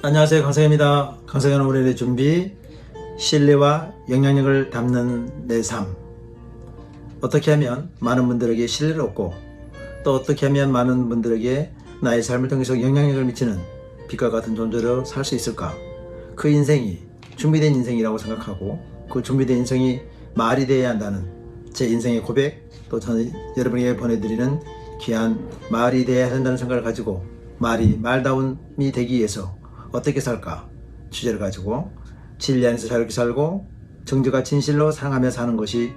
안녕하세요. 강성현입니다. 강성현 오늘의 준비 신뢰와 영향력을 담는 내 삶. 어떻게 하면 많은 분들에게 신뢰를 얻고 또 어떻게 하면 많은 분들에게 나의 삶을 통해서 영향력을 미치는 빛과 같은 존재로 살 수 있을까? 그 인생이 준비된 인생이라고 생각하고 그 준비된 인생이 말이 되어야 한다는 제 인생의 고백 또 저는 여러분에게 보내드리는 귀한 말이 되어야 한다는 생각을 가지고 말이 말다움이 되기 위해서 어떻게 살까 주제를 가지고 진리 안에서 자유롭게 살고 정직과 진실로 사랑하며 사는 것이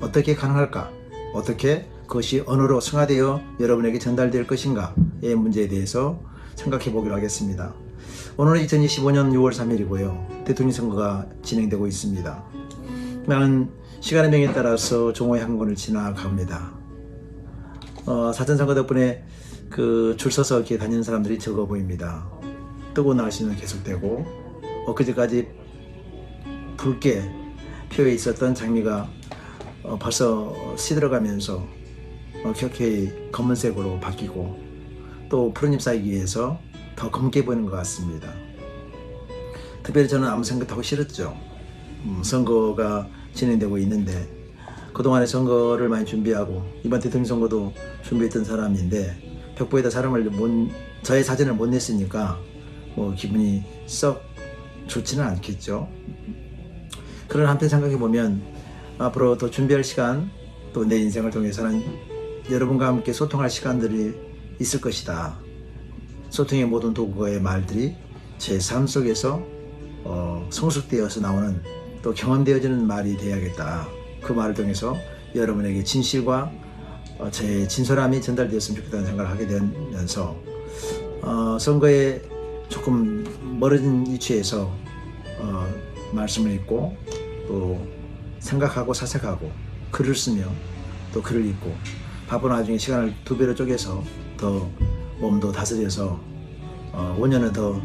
어떻게 가능할까 어떻게 그것이 언어로 승화되어 여러분에게 전달될 것인가의 문제에 대해서 생각해 보기로 하겠습니다. 오늘은 2025년 6월 3일이고요. 대통령 선거가 진행되고 있습니다. 나는 시간의 명에 따라서 종호의 한 권을 지나갑니다. 어, 사전 선거 덕분에 그 줄 서서 이렇게 다니는 사람들이 적어 보입니다. 뜨거운 날씨는 계속되고 엊그제까지 붉게 피어 있었던 장미가 어, 벌써 시들어가면서 어, 켜켜이 검은색으로 바뀌고 또 푸른잎 사이기에서 더 검게 보이는 것 같습니다. 특별히 저는 아무 생각하고 싫었죠. 음, 선거가 진행되고 있는데 그동안에 선거를 많이 준비하고 이번 대통령 선거도 준비했던 사람인데 벽보에다 사람을 못, 저의 사진을 못 냈으니까 뭐 기분이 썩 좋지는 않겠죠. 그런 한편 생각해 보면 앞으로 더 준비할 시간 또 내 인생을 통해서는 여러분과 함께 소통할 시간들이 있을 것이다. 소통의 모든 도구의 말들이 제 삶 속에서 어, 성숙되어서 나오는 또 경험되어지는 말이 되어야겠다. 그 말을 통해서 여러분에게 진실과 어, 제 진솔함이 전달되었으면 좋겠다는 생각을 하게 되면서 어, 선거에 조금 멀어진 위치에서 어, 말씀을 읽고 또 생각하고 사색하고 글을 쓰며 또 글을 읽고 바쁜 와중에 시간을 두 배로 쪼개서 더 몸도 다스려서 어, 5년은 더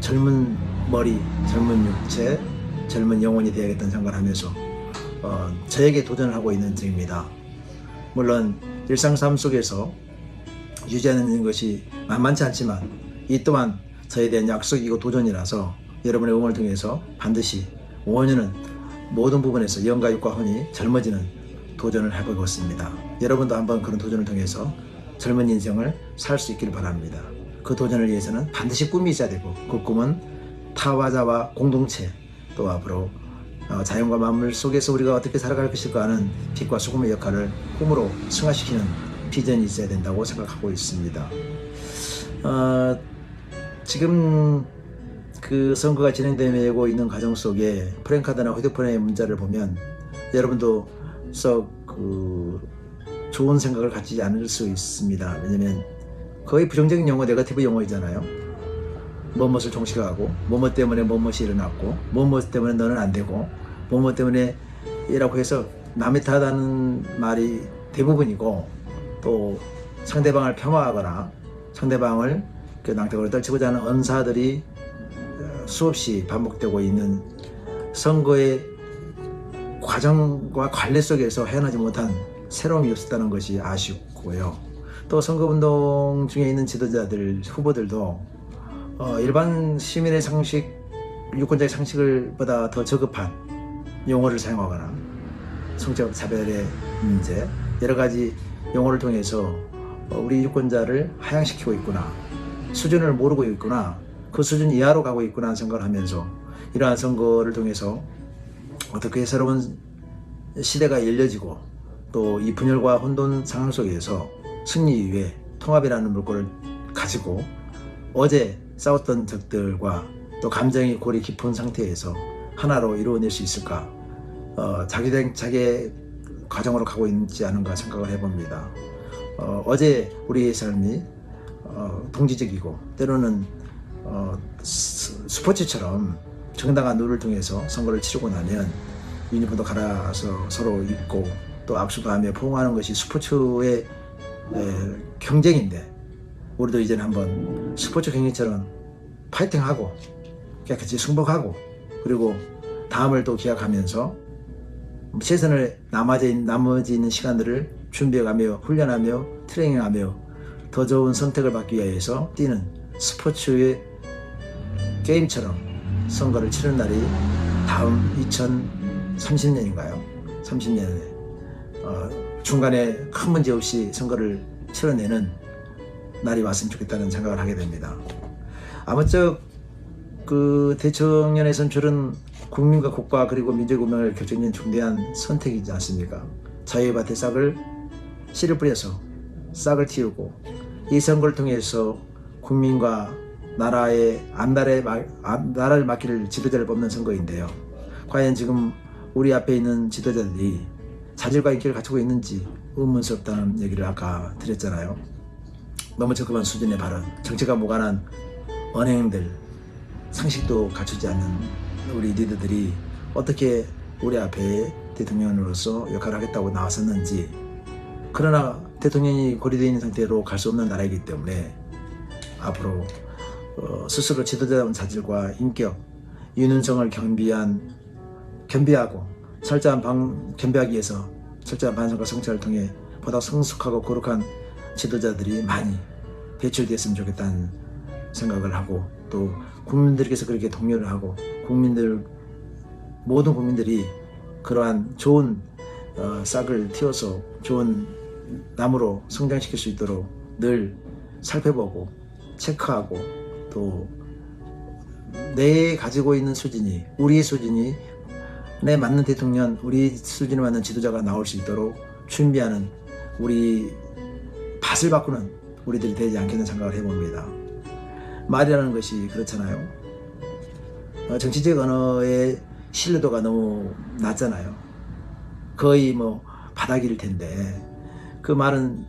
젊은 머리, 젊은 육체, 젊은 영혼이 되어야겠다는 생각을 하면서 어, 저에게 도전을 하고 있는 중입니다. 물론 일상 삶 속에서 유지하는 것이 만만치 않지만 이 또한 저에 대한 약속이고 도전이라서 여러분의 응원을 통해서 반드시 5년은 모든 부분에서 영과 육과 혼이 젊어지는 도전을 해보겠습니다. 여러분도 한번 그런 도전을 통해서 젊은 인생을 살 수 있기를 바랍니다. 그 도전을 위해서는 반드시 꿈이 있어야 되고 그 꿈은 타화자와 공동체 또 앞으로 어, 자연과 만물 속에서 우리가 어떻게 살아갈 것일까 하는 빛과 소금의 역할을 꿈으로 승화시키는 비전이 있어야 된다고 생각하고 있습니다. 어, 지금 그 선거가 진행되고 있는 과정 속에 프랭카드나 휴대폰의 문자를 보면 여러분도 썩그 좋은 생각을 갖지 않을 수 있습니다. 왜냐면 거의 부정적인 용어, 네거티브 용어이잖아요. 뭐뭇을 종식하고 뭐뭇 때문에 뭐뭇이 일어났고 뭐뭇 때문에 너는 안 되고 뭐뭇 때문에 이라고 해서 남의 탓하는 말이 대부분이고 또 상대방을 폄하하거나 상대방을 그 낭떠러리 떨치고자 하는 언사들이 어, 수없이 반복되고 있는 선거의 과정과 관례 속에서 헤어나지 못한 새로움이 없었다는 것이 아쉽고요. 또 선거운동 중에 있는 지도자들, 후보들도 어, 일반 시민의 상식, 유권자의 상식을 보다 더 저급한 용어를 사용하거나 성적 차별의 문제, 여러 가지 용어를 통해서 어, 우리 유권자를 하향시키고 있구나, 수준을 모르고 있구나, 그 수준 이하로 가고 있구나 하는 생각을 하면서 이러한 선거를 통해서 어떻게 새로운 시대가 열려지고 또 이 분열과 혼돈 상황 속에서 승리 위해 통합이라는 물꼬를 가지고 어제 싸웠던 적들과 또 감정이 골이 깊은 상태에서 하나로 이루어낼 수 있을까 어, 자기 과정으로 가고 있지 않은가 생각을 해봅니다. 어, 어제 우리의 삶이 어, 동지적이고 때로는 어, 스, 스포츠처럼 정당한 룰을 통해서 선거를 치르고 나면 유니폼도 갈아서 서로 입고 또 악수도 하며 포옹하는 것이 스포츠의 에, 경쟁인데 우리도 이제는 한번 스포츠 경기처럼 파이팅하고 깨끗이 승복하고 그리고 다음을 또 기약하면서 최선을 나머지, 나머지 있는 시간들을 준비해가며 훈련하며 트레이닝하며 더 좋은 선택을 받기 위해서 뛰는 스포츠의 게임처럼 선거를 치는 날이 다음 2030년인가요? 30년에 어, 중간에 큰 문제 없이 선거를 치러내는 날이 왔으면 좋겠다는 생각을 하게 됩니다. 아무쪼 그 대청년의 선출은 국민과 국가 그리고 민족 운명을 결정짓는 중대한 선택이지 않습니까? 자유의 밭에 싹을 씨를 뿌려서 싹을 틔우고 이 선거를 통해서 국민과 나라의 안- 나라를 맡길 지도자를 뽑는 선거인데요. 과연 지금 우리 앞에 있는 지도자들이 자질과 인기를 갖추고 있는지 의문스럽다는 얘기를 아까 드렸잖아요. 너무 적급한 수준의 발언, 정치가 무관한 언행들, 상식도 갖추지 않는 우리 리더들이 어떻게 우리 앞에 대통령으로서 역할을 하겠다고 나왔었는지 그러나 대통령이 고리되어 있는 상태로 갈 수 없는 나라이기 때문에 앞으로 어, 스스로 지도자다운 자질과 인격, 유능성을 겸비한 겸비하고 철저한 방 겸비하기 위해서 철저한 반성과 성찰을 통해 보다 성숙하고 거룩한 지도자들이 많이 배출됐으면 좋겠다는 생각을 하고 또 국민들께서 그렇게 독려를 하고 국민들 모든 국민들이 그러한 좋은 어, 싹을 틔워서 좋은 나무로 성장시킬 수 있도록 늘 살펴보고 체크하고 또 내 가지고 있는 수준이 우리의 수준이 내 맞는 대통령 우리 수준에 맞는 지도자가 나올 수 있도록 준비하는 우리 밭을 바꾸는 우리들이 되지 않겠는 생각을 해봅니다. 말이라는 것이 그렇잖아요. 어, 정치적 언어의 신뢰도가 너무 낮잖아요. 거의 뭐 바닥일 텐데 그 말은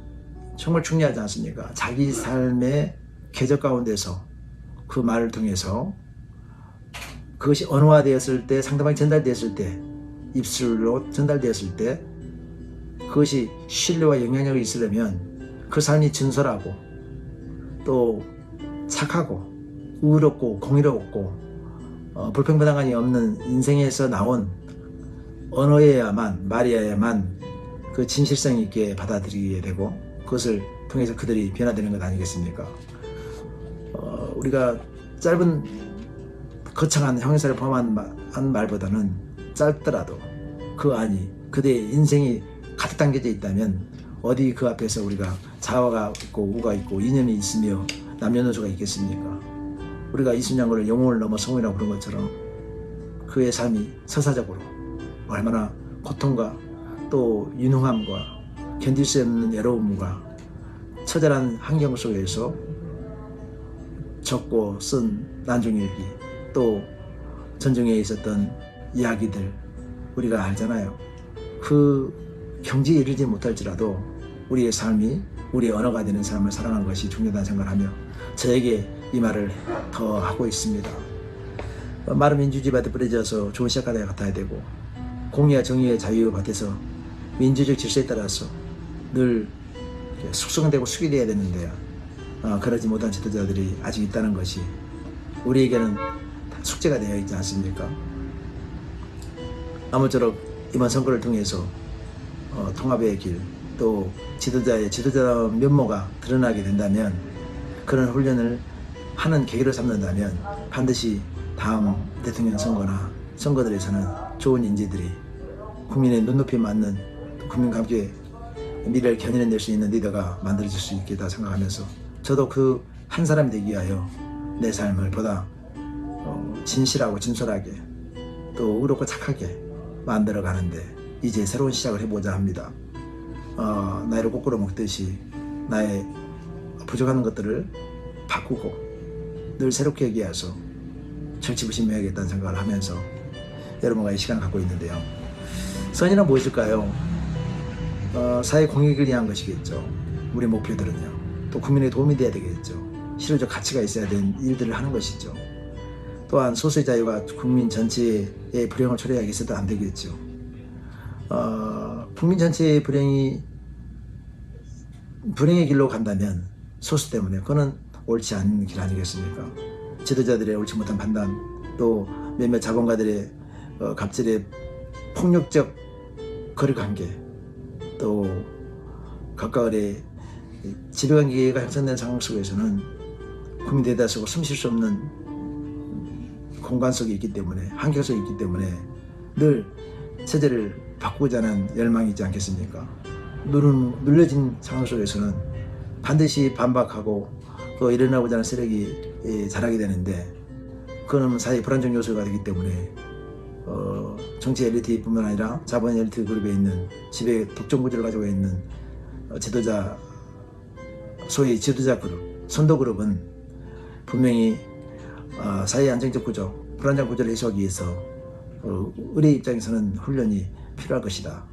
정말 중요하지 않습니까? 자기 삶의 궤적 가운데서 그 말을 통해서 그것이 언어화되었을 때 상대방이 전달되었을 때 입술로 전달되었을 때 그것이 신뢰와 영향력이 있으려면 그 삶이 진솔하고 또 착하고 의롭고 공의롭고 어, 불평불만이 없는 인생에서 나온 언어여야만 말이어야만 그 진실성 있게 받아들이게 되고 그것을 통해서 그들이 변화되는 것 아니겠습니까? 어, 우리가 짧은 거창한 형용사를 포함한 마- 한 말보다는 짧더라도 그 안이 그대의 인생이 가득 담겨져 있다면 어디 그 앞에서 우리가 자화가 있고 우가 있고 이념이 있으며 남녀노소가 있겠습니까? 우리가 이순양을 영웅을 넘어 성이라고 부른 것처럼 그의 삶이 서사적으로 얼마나 고통과 또 유능함과 견딜 수 없는 외로움과 처절한 환경 속에서 적고 쓴 난중일기 또 전쟁에 있었던 이야기들 우리가 알잖아요. 그 경지에 이르지 못할지라도 우리의 삶이 우리의 언어가 되는 삶을 살아가는 것이 중요하다는 생각을 하며 저에게 이 말을 더 하고 있습니다. 어, 마른 민주주의 밭에 뿌려져서 좋은 시작하다 같아야 되고 공의와 정의의 자유 밭에서 민주적 질서에 따라서 늘 숙성되고 수기되어야 되는데요. 어, 그러지 못한 지도자들이 아직 있다는 것이 우리에게는 다 숙제가 되어 있지 않습니까? 아무쪼록 이번 선거를 통해서 어, 통합의 길, 또 지도자의 지도자 면모가 드러나게 된다면 그런 훈련을 하는 계기를 삼는다면 반드시 다음 대통령 선거나 선거들에서는 좋은 인재들이 국민의 눈높이에 맞는 또 국민과 함께 미래를 견인해낼 수 있는 리더가 만들어질 수 있겠다 생각하면서 저도 그 한 사람이 되기 위하여 내 삶을 보다 어, 진실하고 진솔하게 또 의롭고 착하게 만들어 가는데 이제 새로운 시작을 해보자 합니다. 어, 나이를 거꾸로 먹듯이 나의 부족한 것들을 바꾸고 늘 새롭게 하기 위해서 절치부심해야겠다는 생각을 하면서 여러분과 이 시간을 갖고 있는데요. 선이란 무엇일까요? 어, 사회 공익을 위한 것이겠죠. 우리 목표들은요. 또 국민에 도움이 돼야 되겠죠. 실효적 가치가 있어야 되는 일들을 하는 것이죠. 또한 소수의 자유가 국민 전체의 불행을 초래하게 해서도 안 되겠죠. 어, 국민 전체의 불행이 불행의 길로 간다면 소수 때문에 그거는 옳지 않은 길 아니겠습니까? 지도자들의 옳지 못한 판단 또 몇몇 자본가들의 어, 갑질의 폭력적 거리관계 또 각각의 지배관계가 형성된 상황 속에서는 국민 대다수가 숨쉴 수 없는 공간 속에 있기 때문에 환경 속에 있기 때문에 늘 세대를 바꾸고자 하는 열망이 있지 않겠습니까? 누른, 눌려진 상황 속에서는 반드시 반박하고 그 일어나고자 하는 세력이 예, 자라게 되는데 그거는 사회 불안정 요소가 되기 때문에 어, 정치 엘리트뿐만 아니라 자본 엘리트 그룹에 있는 지배 독점 구조를 가지고 있는 어, 지도자 소위 지도자 그룹 선도 그룹은 분명히 어, 사회 안정적 구조 불안정 구조를 해소하기 위해서 어, 의뢰 입장에서는 훈련이 필요할 것이다.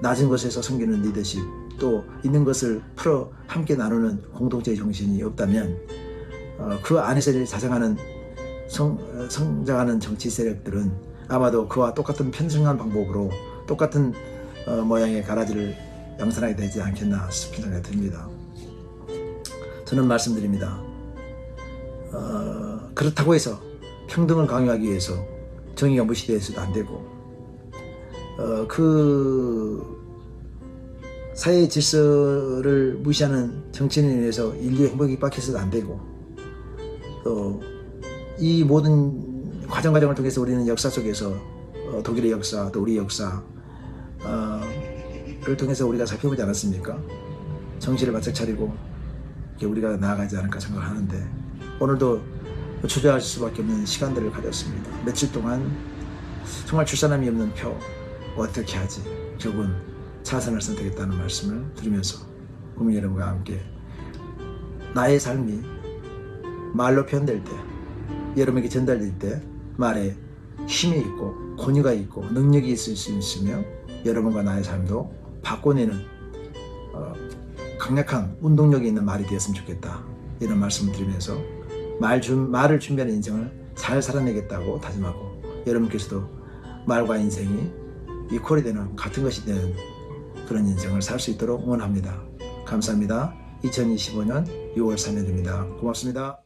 낮은 것에서 섬기는 리더십 또 있는 것을 풀어 함께 나누는 공동체의 정신이 없다면 어, 그 안에서 자생하는 성, 어, 성장하는 정치 세력들은 아마도 그와 똑같은 편승한 방법으로 똑같은 어, 모양의 가라지를 양산하게 되지 않겠나 싶은 생각이 듭니다. 저는 말씀드립니다. 어, 그렇다고 해서 평등을 강요하기 위해서 정의가 무시되어서도 안 되고 어, 그 사회 질서를 무시하는 정치인에 의해서 인류의 행복이 빡해서도 안 되고 또 이 모든 과정 과정을 통해서 우리는 역사 속에서 어, 독일의 역사 또 우리 역사 어, 를 통해서 우리가 살펴보지 않았습니까? 정신을 바짝 차리고 우리가 나아가지 않을까 생각을 하는데 오늘도 주저할 수밖에 없는 시간들을 가졌습니다. 며칠 동안 정말 출산함이 없는 표 어떻게 하지? 결국은 차선을 선택했다는 말씀을 드리면서 국민 여러분과 함께 나의 삶이 말로 표현될 때 여러분에게 전달될 때 말에 힘이 있고 권위가 있고 능력이 있을 수 있으며 여러분과 나의 삶도 바꿔내는 어, 강력한 운동력이 있는 말이 되었으면 좋겠다 이런 말씀을 드리면서 말 준, 말을 준비하는 인생을 잘 살아내겠다고 다짐하고 여러분께서도 말과 인생이 이퀄이 되는 같은 것이 되는 그런 인생을 살 수 있도록 응원합니다. 감사합니다. 2025년 6월 3일입니다. 고맙습니다.